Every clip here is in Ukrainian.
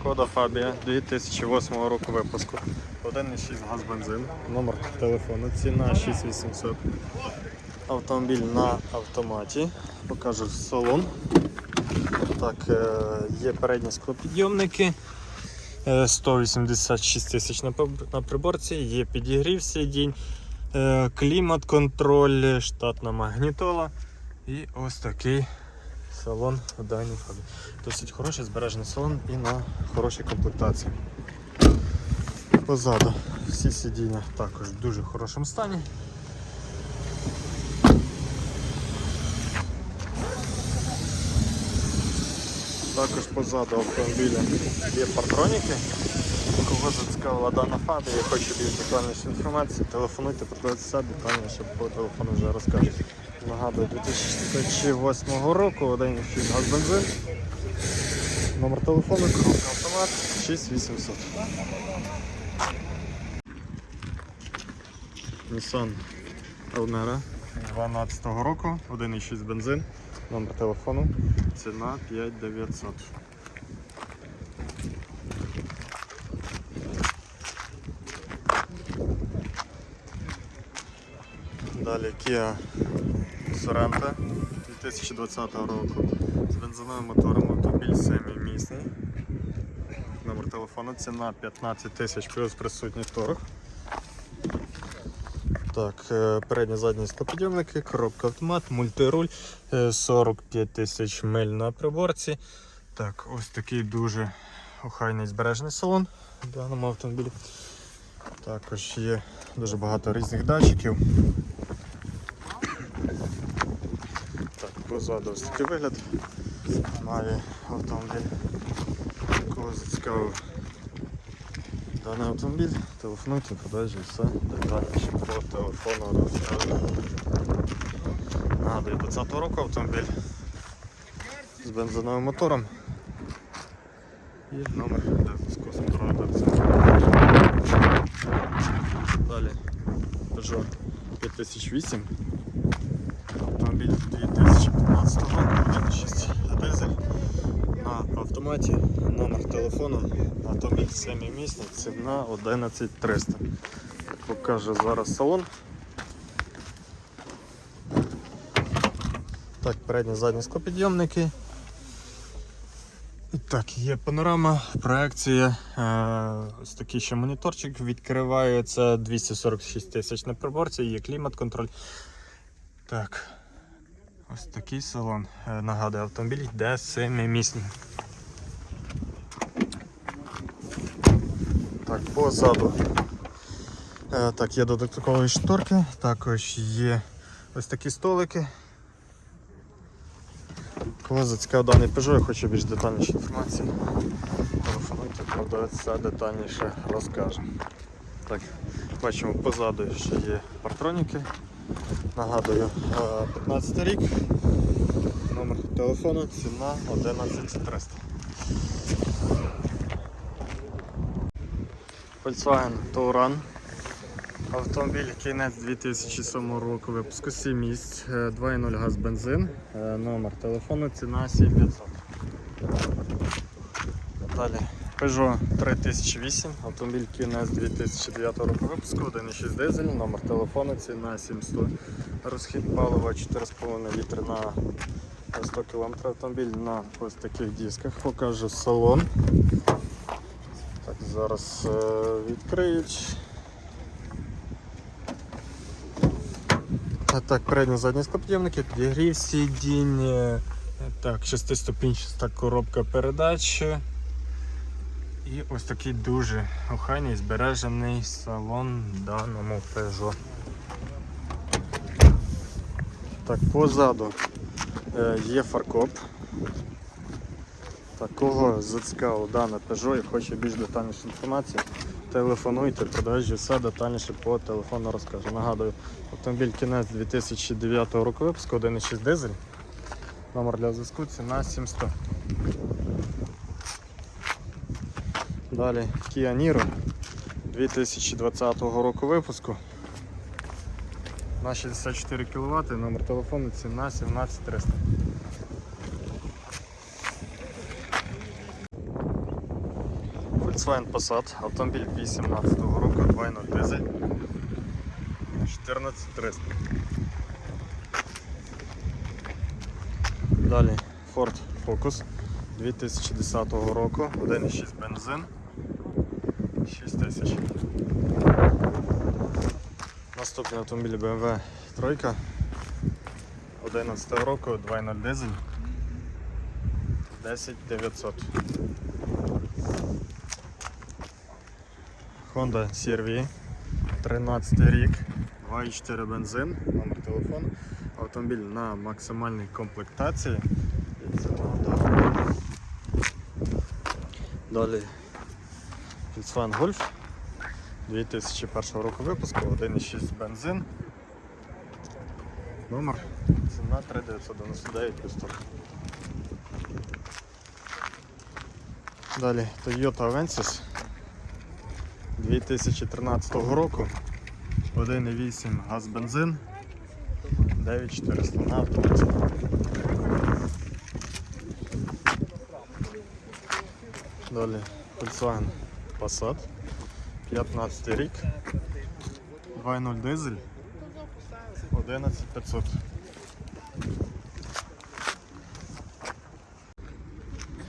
Шкода Фабія 2008 року випуску. 1,6 газ бензин, номер телефону, ціна 6800. Автомобіль на автоматі. Покажу салон. Так, е, є передні склопідйомники. Е, 186 тисяч на приборці, є підігрів сидінь, е, клімат, контроль, штатна магнітола. І ось такий салон у даній фабі. Досить хороший збережений салон і на хорошій комплектації. Позаду всі сидіння також в дуже хорошому стані. Також позаду автомобіля є партроніки. Кого зацікавила дана фабія і хоче більш детальніше інформації, телефонуйте, продавця детальніше по телефону вже розкажу. Нагадую, 2008 року, один 6 газ бензин. Номер телефону, коробка автомат 6800. Nissan Almera 12 року, 1,6 бензин, номер телефону, ціна 5900. Далі Kia Sorento 2020 року з бензиновим мотором автомобіль 7-місний. Номер телефону ціна 15 тисяч плюс присутній торг. Так, е, передні задні склопідйомники, коробка автомат, мультируль, е, 45 тисяч миль на приборці. Так, ось такий дуже охайний збережений салон в даному автомобілі. Також є дуже багато різних датчиків. Так, позаду ось такий вигляд має автомобіль. Кого зацікавив даний автомобіль, телефонуйте, продажі, все детальніше по телефону. Нагадую, 20 року автомобіль з бензиновим мотором. І номер для скосмотрона Далі Peugeot 5008. Автомобіль 2015 року, 1.6 дизель на автоматі, номер телефону, автомобіль 7 місний, ціна 11300. Покажу зараз салон. Так, передні задні склопідйомники. І так, є панорама, проекція, е, ось такий ще моніторчик відкривається 246 тисяч на приборці, є клімат-контроль. Так, ось такий салон. Е, Нагадую, автомобіль йде 7-місний. Так, позаду. Е, Так, є додаткові шторки, також є ось такі столики. Кого зацікавив даний Peugeot і хоче більш детальніше інформації, телефонуйте, продавець детальніше розкаже. Так, бачимо позаду ще є партроніки. Нагадую, е, 15 рік, номер телефону, ціна 11300. Volkswagen Touran. Автомобіль кінець 2007 року випуску 7 місць, е, 2.0 газ бензин, е, номер телефону, ціна 7500. Далі Peugeot 3008, автомобіль кінець 2009 року випуску, 1.6 дизель, номер телефону, ціна 700. Розхід палива 4,5 літри на 100 км автомобіль на ось таких дисках. Покажу салон. Зараз е, відкриють. Так, передні задні склопідйомники, підігрів сидінь, е, так, шестиступінчаста коробка передач. І ось такий дуже охайний збережений салон даному Peugeot. Так, позаду е, є фаркоп. Такого зацікавив дане Peugeot і хоче більш детальнішу інформацію. Телефонуйте, продажі все детальніше по телефону розкажу. Нагадую, автомобіль кінець 2009 року випуску 1.6 дизель. Номер для зв'язку ціна 700. Далі Kia Niro 2020 року випуску. На 64 кВт, номер телефону ціна 17300. Volkswagen Passat, автомобіль 18 року, 2.0 дизель. 14300. Далі Ford Focus 2010 року, 1.6 бензин. 6 тисяч. Наступний автомобіль BMW 3 11 року, 2.0 дизель. 10900. Honda CR-V 13 рік, 2.4 бензин, номер телефону. Автомобіль на максимальній комплектації. Далі Volkswagen Golf 2001 року випуску, 1.6 бензин. Номер ціна 3999 плюс торг. Далі Toyota Avensis 2013 року. 1.8 газ бензин 9400 на автоматі. Далі Volkswagen Passat 15 рік 2.0 дизель 11500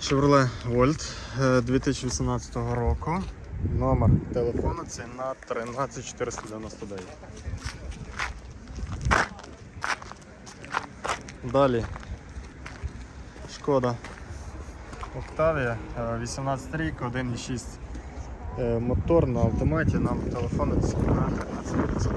Chevrolet Volt е, 2018 року. Номер телефону ціна 13499. Далі Шкода е, 18 рік, 1.6 е, мотор на автоматі, нам телефону ціна 13500.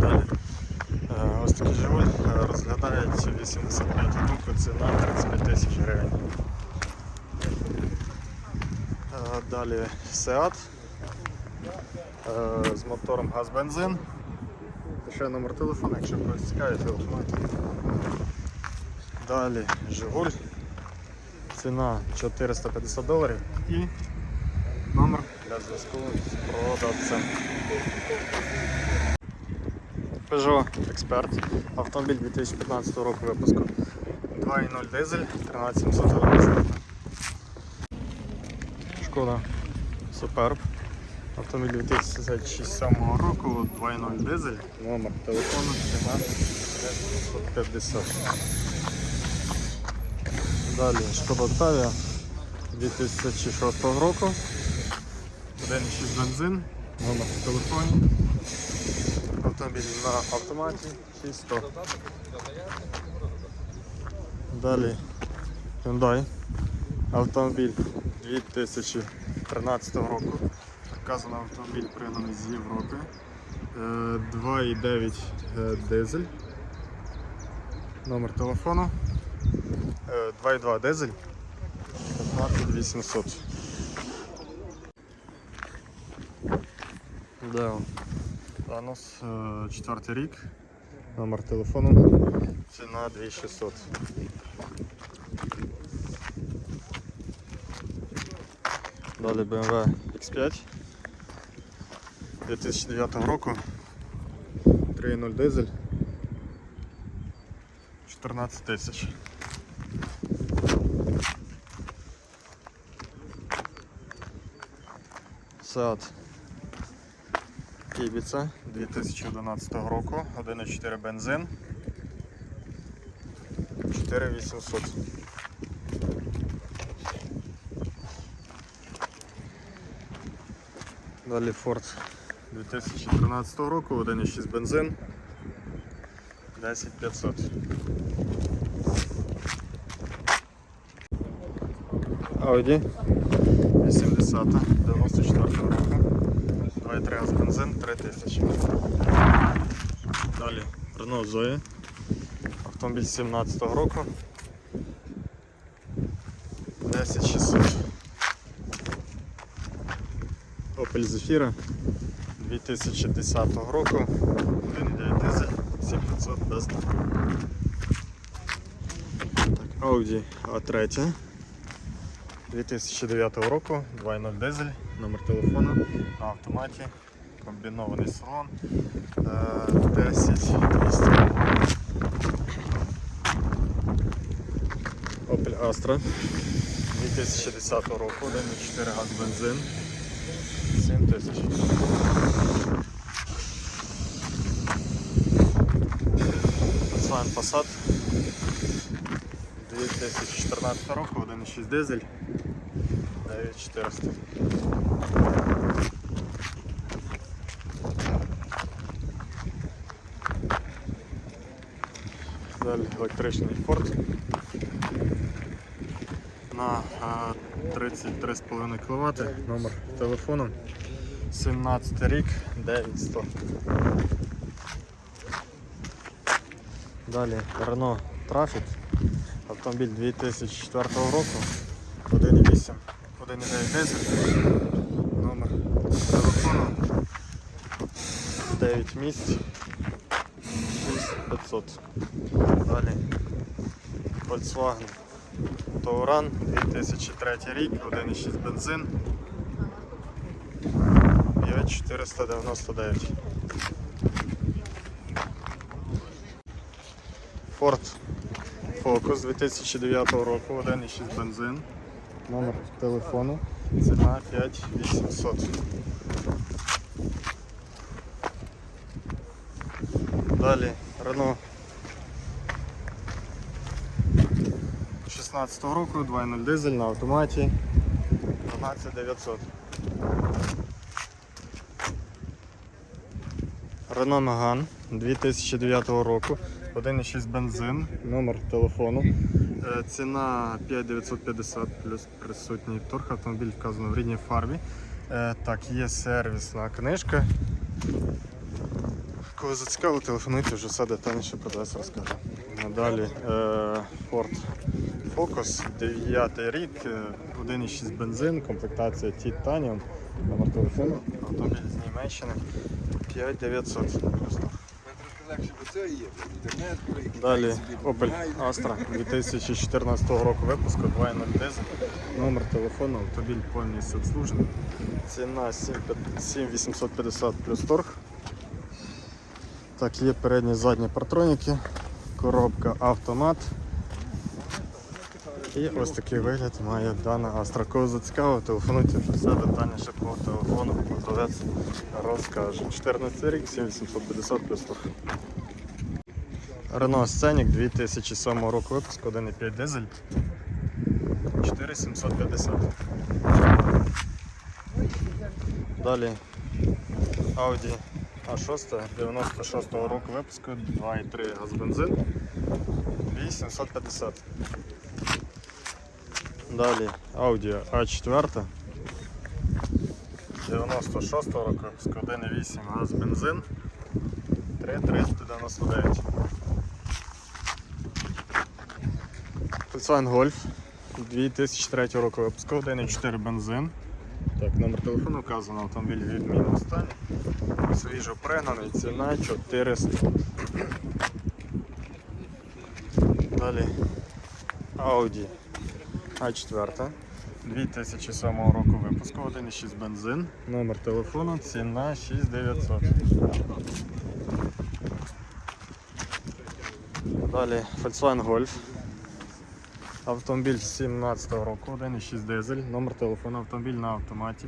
Далі е, ось такий Жигуль е, розглядають 85 року, ціна 35 тисяч гривень. Далі Seat е, з мотором газ-бензин. Ще номер телефону, якщо когось цікавить, телефонуйте. Далі Жигуль. Ціна 450 доларів і номер для зв'язку з продавцем. Peugeot Expert. Автомобіль 2015 року випуску. 2.0 дизель, 13790. Шкода Superb. Автомобіль 2007 року, 2.0 дизель, номер телефону, ціна 950. Далі Шкода Octavia 2006 року. 1.6 бензин, номер телефону. Автомобіль на автоматі 600. Далі Hyundai. Автомобіль 2013 року. Вказано автомобіль пригнаний з Європи. Е, 2,9 е, дизель. Номер телефону. Е, 2,2 дизель. 15800. Да. Е, четвертий рік. Номер телефону. Ціна 2600. Далі BMW X5 2009 року. 3.0 дизель. 14 тисяч. Seat Ibiza 2011 року, 1.4 бензин. 4800. Далі Ford 2013 року, 1.6 бензин. 10500. Audi 80 94 року. 2,3 газ бензин 3000. Далі Renault Zoe. Автомобіль 17 року. Opel Zafira 2010 року. 1,9 дизель 7500 без. Так, Audi A3 2009 року, 2.0 дизель, номер телефону на автоматі, комбінований салон е, 10 200. Opel Astra 2010 року, 1,4 газ бензин. 7 тисяч. Volkswagen Passat 2014 року, 1,6 дизель, 9400. Далі електричний Ford на е, 33,5 кВт, номер телефону. 17 рік 9100. Далі Renault Traffic, автомобіль 2004 року, 1,8, 1,9 дизель, номер телефону. 9 місць, 6500. Далі Volkswagen Touran 2003 рік, 1,6 бензин, 5499. Ford Focus 2009 року, 1,6 бензин, номер телефону, ціна 5800. Далі Renault 16 року, 2.0 дизель на автоматі 12900. Renault Megane 2009 року, 1,6 бензин, номер телефону. Е, Ціна 5950 плюс присутній торг. Автомобіль вказано в рідній фарбі. Е, Так, є сервісна книжка. Коли зацікавило, телефонуйте, вже все детальніше про вас розкажу. Далі е, Ford Focus, 9 рік, е, 1,6 бензин, комплектація Titanium, номер телефону, автомобіль з Німеччини 5900. Просто. Легше бо це є, інтернет, який Далі Opel. Astra 2014 року випуску 2.0 дизель, номер телефону, автомобіль повністю обслужений. Ціна 7850 плюс торг. Так, є передні задні партроніки, коробка автомат. І ось такий вигляд має дана Astra. Кого зацікавив, телефонуйте вже все детальніше по телефону, продавець розкаже. 14 рік, 7850 плюс. Renault Scenic 2007 року випуску 1,5 дизель 4750. Далі Audi A6 96 року випуску 2,3 газ бензин 8750. Далі Audi A4 96 року випуску 1,8 газ бензин 3,399. Volkswagen Golf 2003 року випуску 1,4 бензин. Так, номер телефону вказано, автомобіль в відмінному стані. Свіжо пригнаний, ціна 400. Далі Audi A4 2007 року випуску 1,6 бензин. Номер телефону, ціна 6900. Далі Volkswagen Golf. Автомобіль 17 року, 1,6 дизель, номер телефону, автомобіль на автоматі.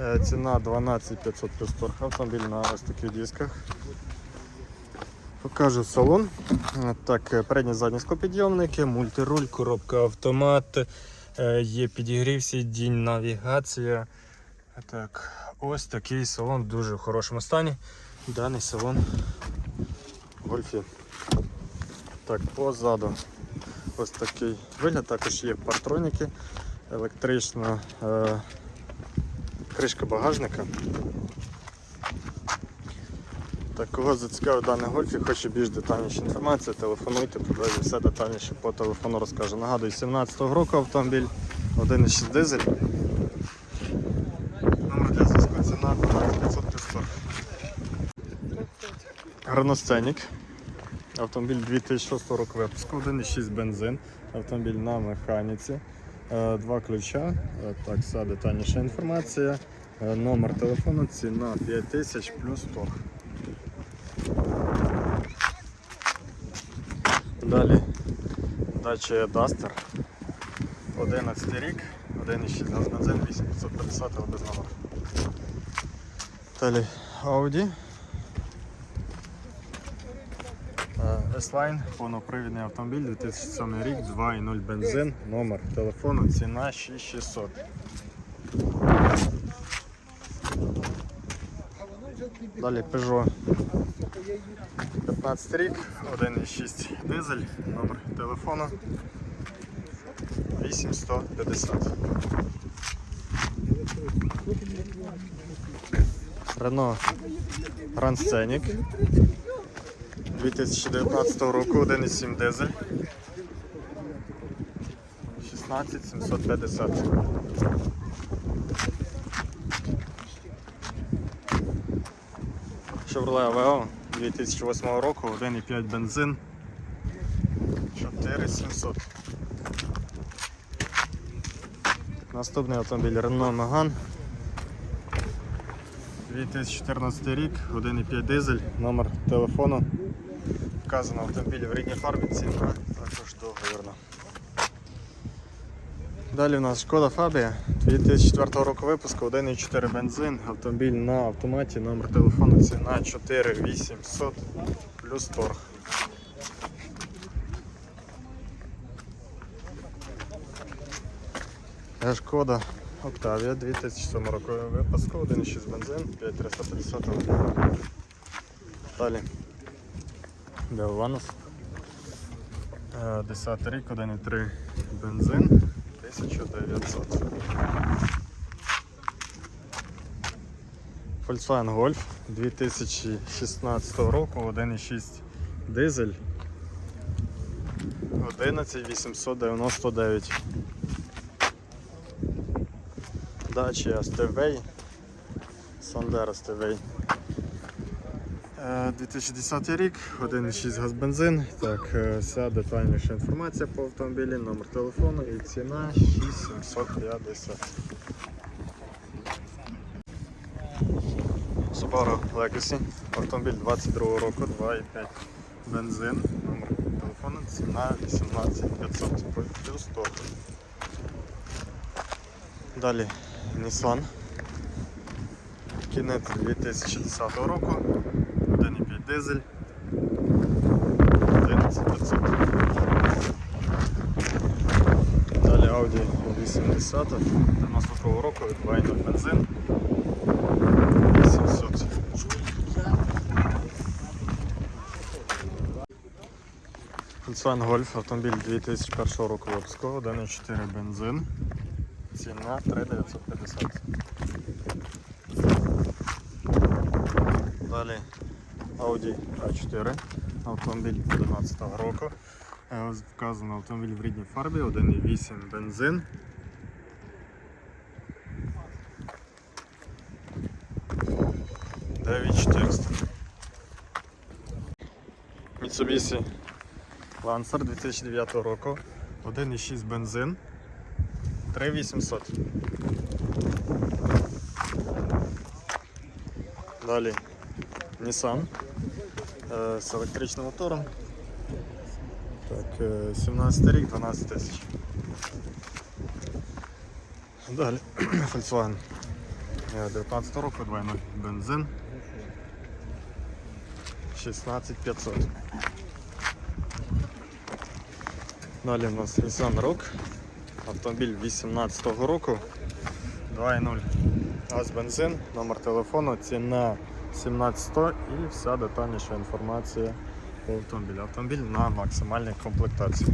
Е, Ціна 12500 плюс торг, автомобіль на ось таких дисках. Покажу салон. Так, е, передні задні склопідйомники, мультируль, коробка автомат, е, є підігрів сидінь, навігація. Так, ось такий салон в дуже хорошому стані. Даний салон гольфі. Так, позаду ось такий вигляд, також є партроніки, електрична е, кришка багажника. Так, кого зацікавив даний гольф і хоче більш детальніше інформації, телефонуйте, продаю все детальніше по телефону розкажу. Нагадую, 17-го року автомобіль 1,6 дизель. Номер для зв'язку ціна 12500 500. Граностенік. Автомобіль 2006 року випуску, 1,6 бензин, автомобіль на механіці, Е, два ключа, Е, так, вся детальніша інформація, Е, номер телефону, ціна 5000 плюс торг. Далі. Dacia Duster 11 рік, 1,6 газ бензин, 850 без номер. Далі. Audi. Е, S-Line, повнопривідний автомобіль, 2007 рік, 2,0 бензин, номер телефону, ціна 6600. Далі Peugeot 15 рік, 1,6 дизель, номер телефону 8150. Renault Grand Scenic 2019 року, 1,7 дизель. 16750. Chevrolet Aveo 2008 року, 1,5 бензин. 4700. Наступний автомобіль Renault Megane 2014 рік, 1,5 дизель, номер телефону. Вказано автомобіль в рідній фарбі, ціна також договірна. Далі в нас Шкода Фабія 2004 року випуску, 1,4 бензин, автомобіль на автоматі, номер телефону, ціна 4800 плюс торг. Е, Шкода Октавія 2007 року випуску, 1,6 бензин, 5350 автомобіль. Далі. Белванус. 10 рік, 1,3 бензин, 1900. Volkswagen Golf 2016 року, 1,6 дизель. 11899. Dacia STV. Sandero STV. Е, 2010 рік, 1,6 газ бензин. Так, е, вся детальніша інформація по автомобілі, номер телефону і ціна 6750. Subaru Legacy, автомобіль 22 року, 2,5 бензин, номер телефону, ціна 18500 плюс торг. Далі Nissan. Кінець 2010 року, 1,5 дизель, 11500. Далі Audi 80 92 року, 2,0 бензин, 800. Volkswagen Golf, автомобіль 2001 року випуску, 1,4 бензин, ціна 3950. Далі Audi A4, автомобіль 2011 року. Е, ось Вказано автомобіль в рідній фарбі, 1,8 бензин. Дев'ять 400. Mitsubishi Lancer 2009 року, 1,6 бензин, 3800. Далі Nissan з електричним мотором. Так, е, 17 рік, 12 тисяч. Далі Volkswagen е, 19 року, 2.0 бензин. 16500. Далі у нас Nissan Rogue. Автомобіль 18 року. 2.0 газ бензин, номер телефону, ціна 17100 і вся детальніша інформація по автомобілю. Автомобіль на максимальній комплектації.